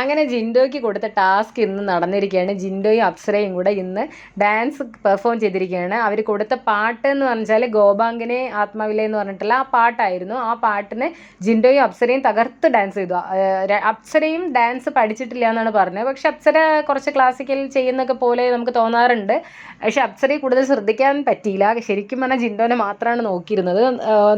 അങ്ങനെ ജിൻഡോയ്ക്ക് കൊടുത്ത ടാസ്ക് ഇന്ന് നടന്നിരിക്കുകയാണ്. ജിൻഡോയും അപ്സരയും കൂടെ ഇന്ന് ഡാൻസ് പെർഫോം ചെയ്തിരിക്കുകയാണ്. അവർ കൊടുത്ത പാട്ട് എന്ന് പറഞ്ഞാൽ ഗോപാങ്കിനെ ആത്മാവിലെ എന്ന് പറഞ്ഞിട്ടുള്ള ആ പാട്ടായിരുന്നു. ആ പാട്ടിന് ജിൻഡോയും അപ്സരയും തകർത്ത് ഡാൻസ് ചെയ്തു. അപ്സരയും ഡാൻസ് പഠിച്ചിട്ടില്ല എന്നാണ് പറഞ്ഞത്. പക്ഷെ അപ്സര കുറച്ച് ക്ലാസിക്കൽ ചെയ്യുന്നൊക്കെ പോലെ നമുക്ക് തോന്നാറുണ്ട്. പക്ഷെ അപ്സരയെ കൂടുതൽ ശ്രദ്ധിക്കാൻ പറ്റിയില്ല. ശരിക്കും പറഞ്ഞാൽ ജിൻഡോനെ മാത്രമാണ് നോക്കിയിരുന്നത്.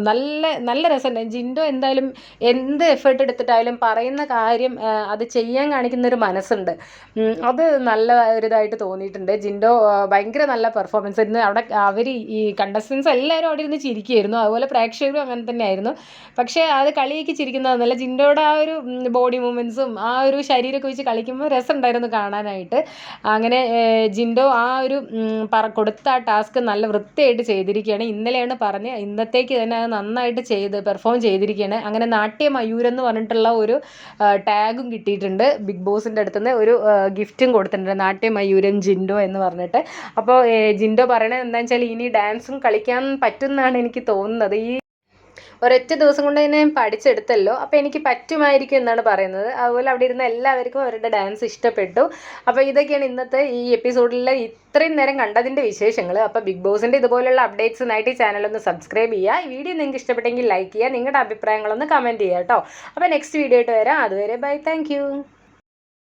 നല്ല നല്ല രസമുണ്ട്. ജിൻഡോ എന്തായാലും എന്ത് എഫേർട്ട് എടുത്തിട്ടായാലും പറയുന്ന കാര്യം അത് ചെയ്യാൻ കാണിക്കുന്ന ഒരു മനസ്സുണ്ട് അത് നല്ല ഒരു ഇതായിട്ട് തോന്നിയിട്ടുണ്ട്. ജിൻഡോ ഭയങ്കര നല്ല പെർഫോമൻസ് ആയിരുന്നു. അവിടെ അവർ ഈ കണ്ടസ്റ്റൻസ് എല്ലാവരും അവിടെ ഇരുന്ന് ചിരിക്കുകയായിരുന്നു അതുപോലെ പ്രേക്ഷകരും അങ്ങനെ തന്നെയായിരുന്നു. പക്ഷേ അത് കളിയൊക്കെ ചിരിക്കുന്നതെന്നല്ല ജിൻഡോയുടെ ആ ഒരു ബോഡി മൂവ്മെൻസും ആ ഒരു ശരീരമൊക്കെ വെച്ച് കളിക്കുമ്പോൾ രസമുണ്ടായിരുന്നു കാണാനായിട്ട്. അങ്ങനെ ജിൻഡോ ആ ഒരു പറ കൊടുത്ത ആ ടാസ്ക് നല്ല വൃത്തിയായിട്ട് ചെയ്തിരിക്കുകയാണ്. ഇന്നലെയാണ് പറഞ്ഞ് ഇന്നത്തേക്ക് തന്നെ അത് നന്നായിട്ട് ചെയ്ത് പെർഫോം ചെയ്തിരിക്കുകയാണ്. അങ്ങനെ നാട്യ മയൂരെന്ന് പറഞ്ഞിട്ടുള്ള ഒരു ടാഗും കിട്ടിയിട്ടുണ്ട്. ബിഗ് ബോസിന്റെ അടുത്തുനിന്ന് ഒരു ഗിഫ്റ്റും കൊടുത്തിട്ടുണ്ട്. നാട്യ മയൂരം ജിൻഡോ എന്ന് പറഞ്ഞിട്ട്. അപ്പോൾ ജിൻഡോ പറയണത് എന്താണെന്ന് വെച്ചാൽ ഇനി ഡാൻസും കളിക്കാൻ പറ്റുമെന്നാണ് എനിക്ക് തോന്നുന്നത്. ഈ ഒരൊറ്റ ദിവസം കൊണ്ട് തന്നെ പഠിച്ചെടുത്തല്ലോ. അപ്പോൾ എനിക്ക് പറ്റുമായിരിക്കും എന്നാണ് പറയുന്നത്. അതുപോലെ അവിടെ ഇരുന്ന എല്ലാവർക്കും അവരുടെ ഡാൻസ് ഇഷ്ടപ്പെട്ടു. അപ്പോൾ ഇതൊക്കെയാണ് ഇന്നത്തെ ഈ എപ്പിസോഡിലെ ഇത്രയും നേരം കണ്ടതിന്റെ വിശേഷങ്ങൾ അപ്പോൾ ബിഗ് ബോസിന്റെ ഇതുപോലുള്ള അപ്ഡേറ്റ്സിനായിട്ട് ഈ ചാനലൊന്ന് സബ്സ്ക്രൈബ് ചെയ്യുക. ഈ വീഡിയോ നിങ്ങൾക്ക് ഇഷ്ടപ്പെട്ടെങ്കിൽ ലൈക്ക് ചെയ്യുക. നിങ്ങളുടെ അഭിപ്രായങ്ങളൊന്ന് കമന്റ് ചെയ്യുക കേട്ടോ. അപ്പോൾ നെക്സ്റ്റ് വീഡിയോ ആയിട്ട് വരാം. അതുവരെ ബൈ താങ്ക്